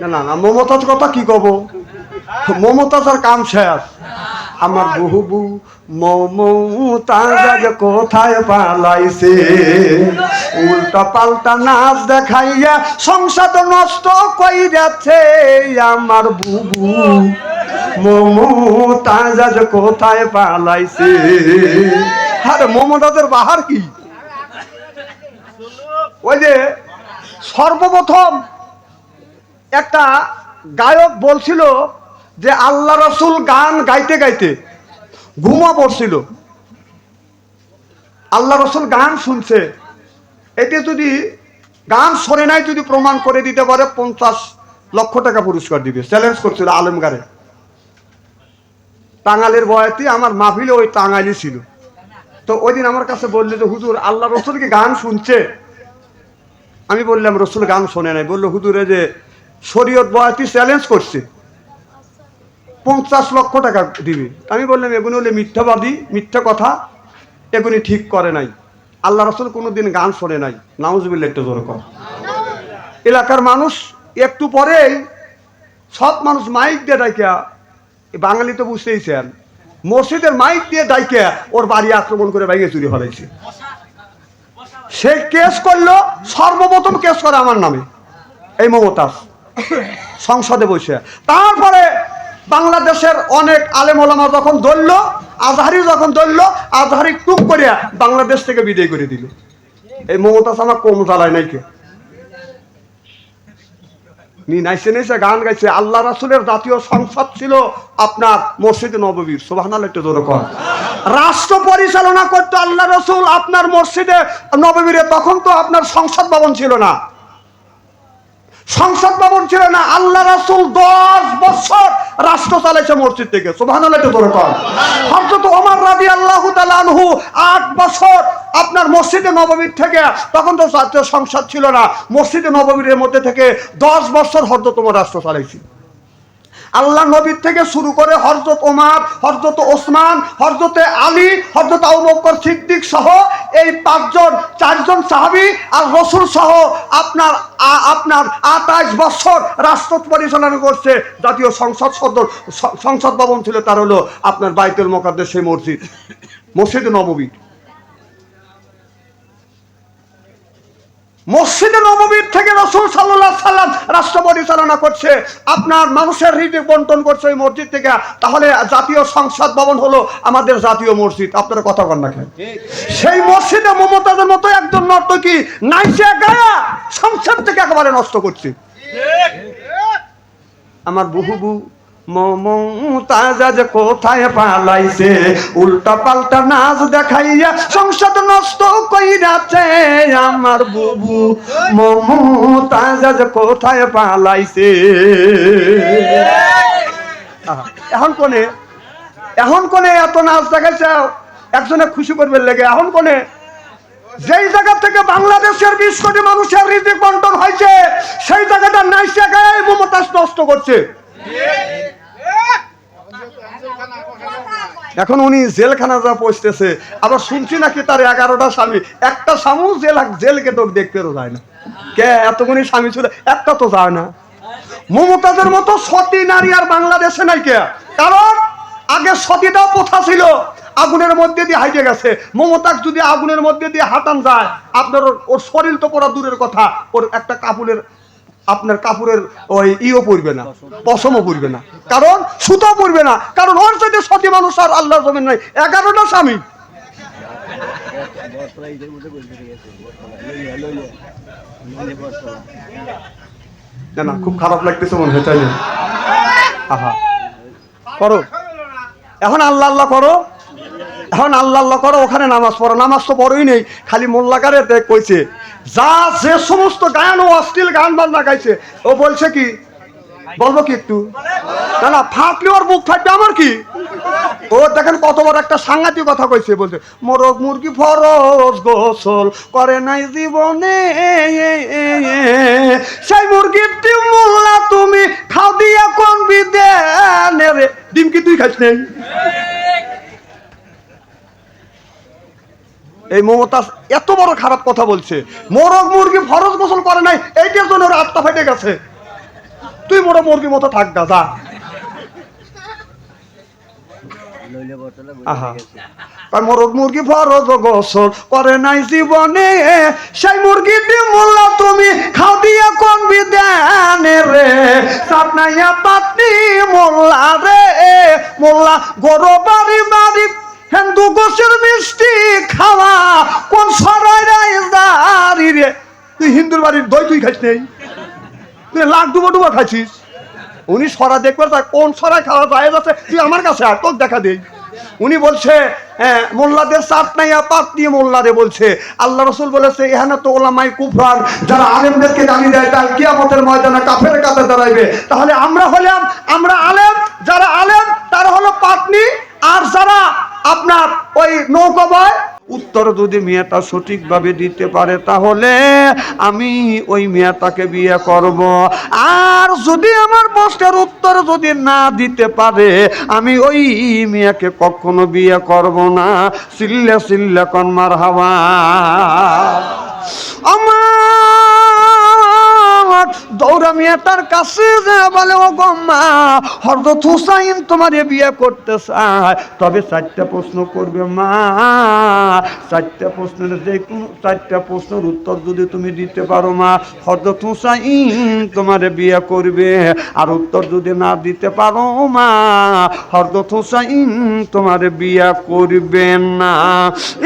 না না না, মমতাজ কথা কি কব? মমতাজার কাম শেষ। আমার বহুবু মমতাজ কোথায় পালাইছে? উল্টা পাল্টা নাচ দেখাইয়া সংসার নষ্ট কইরাছে আমার বুবু মমতাজ কোথায় পালাইছে? আরে, মমতাজের বাহার কি? ওই যে সর্বপ্রথম একটা গায়ক বলছিল যে আল্লাহ রসুল গান গাইতে গাইতে ঘুমা পড়ছিল। আল্লাহ রসুল গান শুনছে। এতে যদি গান শোনে নাই যদি প্রমাণ করে দিতে পারে, পঞ্চাশ লক্ষ টাকা পুরস্কার দিবে। চ্যালেঞ্জ করছিল আলমগারে। টাঙ্গালের বয়াতি আমার মাহফিলে ওই টাঙ্গাইলি ছিল। তো ওই দিন আমার কাছে বলল যে, হুজুর, আল্লাহ রসুল কি গান শুনছে? আমি বললাম, রসুল গান শোনে নাই। বলল, হুজুরে যে শরীয়ত বয়াতি চ্যালেঞ্জ করছে। পঞ্চাশ লক্ষ টাকা দিবে। আমি বললাম, এগুলো হলে মিথ্যাবাদী, মিথ্যা কথা। এগুলি ঠিক করে নাই। আল্লাহ রসুল কোনোদিন গান শোনে নাই। নাউজবিল্লা একটু জোর কর। এলাকার মানুষ একটু পরেই সব মানুষ মাইক দিয়ে ডাইকা বাঙালি তো বুঝতেইছেন মসজিদের মাইক দিয়ে ডাইকা, ওর বাড়ি আক্রমণ করে বাইকে চুরি হলাইছে। সে কেস করল, সর্বপ্রথম কেস করে আমার নামে, এই মমতাজ। সংসদে বসে। তারপরে বাংলাদেশের অনেক আলেম ওলামা যখন ধরল, আজহারি যখন ধরল, আজহারি টুক করে বাংলাদেশ থেকে বিদায় করে দিল। এই মমতাজ আমার কম জ্বালায় নাই কে? নি নাইছে নাইছে গান গাইছে। আল্লাহ রাসুলের জাতীয় সংসদ ছিল আপনার মসজিদে নববীর। সোভানাল একটু জোরে কর রাষ্ট্র পরিচালনা করতো আল্লাহ রসুল আপনার মসজিদে নববীরে। তখন তো আপনার সংসদ ভবন ছিল না। সংসদ ভবন ছিল না, আল্লাহ রাসুল দশ বছর রাষ্ট্র চালাইছে মসজিদ থেকে। আট বছর আপনার মসজিদে নবমীর থেকে, তখন তো জাতীয় সংসদ ছিল না, মসজিদে নবমীর মধ্যে থেকে দশ বছর হরত তোমার রাষ্ট্র চালাইছি। আল্লাহ নবীর থেকে শুরু করে হরজত ওমার হরজত ওসমান হরজতে আলী হরজত আবু বকর সিদ্দিক সহ এই পাঁচজন, চারজন সাহাবী আর রসুল সহ আপনার আপনার আঠাশ বছর রাষ্ট্র পরিচালনা করছে। জাতীয় সংসদ সদর সংসদ ভবন ছিল, তার হলো আপনার বাইতুল মোকাদ্দের সেই মসজিদ, মসজিদে নববী মসজিদে নববীর থেকে রসুল সাল্লাহ সাল্লাম রাষ্ট্র পরিচালনা করছে আপনার মানুষের হৃদয় বন্টন করছে ওই মসজিদ থেকে। তাহলে জাতীয় সংসদ ভবন হলো আমাদের জাতীয় মসজিদ। আপনারা কথা বল না কেন? সেই মসজিদে মমতাজের মতো একজন নর্তকী নাইসে গায়া সংসার থেকে একেবারে নষ্ট করছে। আমার বহুবু মমতাজ কোথায় পালাইছে? উল্টা পাল্টা নাচ দেখাইয়া সংসদ নষ্ট কইরাছে আমার বুবু। মমতাজ কোথায় পালাইছে? এখন কোনে? এখন কোনে এত নাচ দেখাইছে একজনে খুশি করবে লেগে, এখন কোনে? যেই জায়গা থেকে বাংলাদেশের বিশ কোটি মানুষের হৃদয় বন্টন হয়েছে, সেই জায়গাটা নাইসা গায়ে মমতাজ নষ্ট করছে। এখন উনি জেলখানা যা পৌঁছতেছে আবার শুনছি নাকি তার এগারোটা স্বামী। একটা স্বামী জেল জেলকে তো দেখতেও যায় না। কে এতগুনি স্বামী ছিল, একটা তো যায় না। মমতাজের মতো সতী নারী আর বাংলাদেশে নাই কে? কারণ আগে সতীটাও প্রথা ছিল, আগুনের মধ্যে দিয়ে হাইটে গেছে। মমতাক যদি আগুনের মধ্যে দিয়ে হাঁটান যায়, আপনার ওর শরীর তো পড়া দূরের কথা, ওর একটা কাপড়ের আপনার কাপড়ের ওই ইও পড়বে না, পশমও পড়বে না। কারণ সুতো পড়বে না, কারণ ওর সাথে সতী মানুষ আর আল্লাহর জমিন নাই। এগারোটা স্বামী। না না, খুব খারাপ লাগতেছে মনে হয় আহা। করো। এখন আল্লাহ আল্লাহ করো। এখন আল্লাহ আল্লাহ করো, ওখানে নামাজ পড়ো। নামাজ তো বড়ই নেই, খালি মোল্লাকারে দেখ কইছে। যা যে সমস্ত গান, ও অশ্লীল গান বাজনা গাইছে, ও বলছে কি? বলব কি একটু? না না, ফাটলে ওর মুখ ফাটবে, আমার কি? ও দেখেন কত বড় একটা সাংঘাতিক কথা কইছে, বলছে, মোরগ মুরগি ফরজ গোসল করে নাই জীবনে। সেই মুরগির ডিম মোল্লা তুমি খাও দিয়া কোন বিদে রে? ডিম কি তুই খাইছ নেই? এই মমতাজ এত বড় খারাপ কথা বলছে। মোরগ মুরগি ফরজ গোসল করে নাই, এইটার জন্য ওর আত্মা ফেটে গেছে। তুই মোড়ো মুরগির মতো থাক না যা। মোরগ মুরগি ফরজ গোসল করে নাই জীবনে, সেই মুরগিটি মোল্লা তুমি খাও দিয়া কোন বিধানে রে? সাতনাইয়া পাতনি মোল্লা রে, মোল্লা গরু বাড়ি বাড়ি হিন্দু গোসের মিষ্টি খাওয়া কোন তুই হিন্দুর বাড়ির দই তুই খাইস নেই? তুই লাখ ডুবো ডুবো খাইছিস? উনি সরা দেখবে তা কোন সরাই খাওয়া যায় যাচ্ছে তুই আমার কাছে আর তোর দেখা দেই। উনি বলছে মোল্লাদের সাত নাই পাত দিয়ে মোল্লারে বলছে। আল্লাহ রসুল বলেছে এখানে তো ওলামাই কুফরান, যারা আলেমদেরকে জানি দেয় তার কিয়ামতের ময়দানে কাফের কাছে দাঁড়াইবে। তাহলে আমরা হলাম, আমরা আলেম, যারা আলেম, তারা হলো পাতনি আর যারা আপনার ওই নৌকা বয়? উত্তর যদি মেয়েটা সঠিকভাবে দিতে পারে তাহলে আমি ওই মেয়েটাকে বিয়ে করব। আর যদি আমার প্রশ্নের উত্তর যদি না দিতে পারে, আমি ওই মেয়েকে কখনো বিয়ে করব না। সিল্লে সিল্লে কনমার হাওয়া। আমার দৌড়া মেয়েটার কাছে যে বলে, ও গম্মা হুসাইন বিয়ে করতে চায়। তবে চারটা প্রশ্ন করবে মা। চারটা প্রশ্নের যে কোনো, চারটা প্রশ্নের উত্তর যদি তুমি দিতে পারো মা হরদত হুসাইন তোমারে বিয়ে করবে। আর উত্তর যদি না দিতে পারো মা হরদত হুসাইন তোমারে বিয়ে করবে না।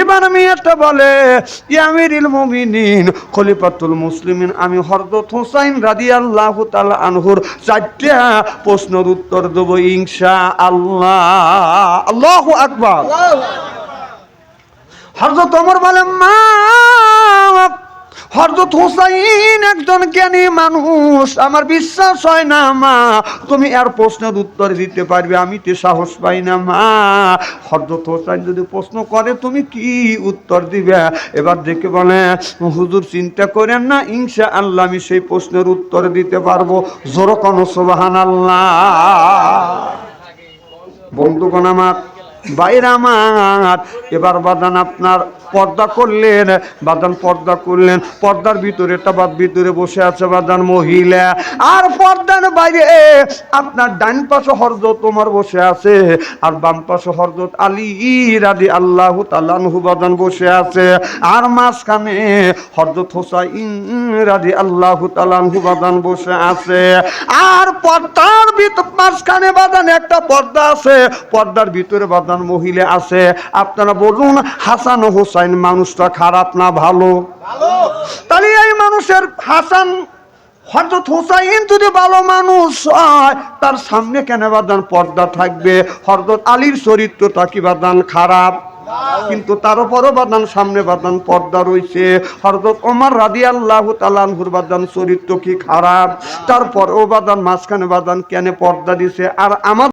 এবার মেয়েটা বলে ইয়ামিরিল খলিফাতুল মুসলিমিন, আমি হরদত হুসাইন রাদিয়াল্লাহু তাল আনহুর চারটা প্রশ্নের উত্তর দেবো ইংসা আল্লাহ আল্লাহ আকবর। হরজ ওমর বলে মা হরদত হুসাইন একজন জ্ঞানী মানুষ। আমার বিশ্বাস হয় না, মা। তুমি আর প্রশ্নের উত্তর দিতে পারবে, আমি তো সাহস পাই না, মা। হরদত হোসাইন যদি প্রশ্ন করে, তুমি কি উত্তর দিবে? এবার দেখে বলে, হুজুর চিন্তা করেন না ইনশা আল্লাহ আমি সেই প্রশ্নের উত্তর দিতে পারব। জোর কোনো সোবাহান আল্লাহ বন্ধুগণ আমার বাইরে আমার। এবার বাদান আপনার পর্দা করলেন, বাদান পর্দা করলেন। পর্দার ভিতরে বাদ ভিতরে বসে আছে বাদান মহিলা। আর পর্দার বাইরে আপনার ডান পাশে হরজত তোমার বসে আছে, আর বাম পাশে হরজত আলী রাদি আল্লাহ তালানহু বাদান বসে আছে। আর মাঝখানে হরজত হোসাইন রাদি আল্লাহ তালানহু বাদান বসে আছে। আর পর্দার ভিতর মাঝখানে বাদান একটা পর্দা আছে, পর্দার ভিতরে বাদান মহিলা আছে আপনারা বলুন হাসান হোসাইন মানুষটা খারাপ না ভালো? তাহলে এই মানুষের হাসান হজরত হুসাইন যদি ভালো মানুষ হয় তার সামনে কেন বাদান পর্দা থাকবে? হরদত আলীর চরিত্রটা কি বাদান খারাপ? কিন্তু তার উপরও বাদান সামনে বাদান পর্দা রয়েছে। হরদত ওমর রাদি আল্লাহ তালানহুর বাদান চরিত্র কি খারাপ? তারপর ও বাদান মাঝখানে বাদান কেন পর্দা দিছে? আর আমার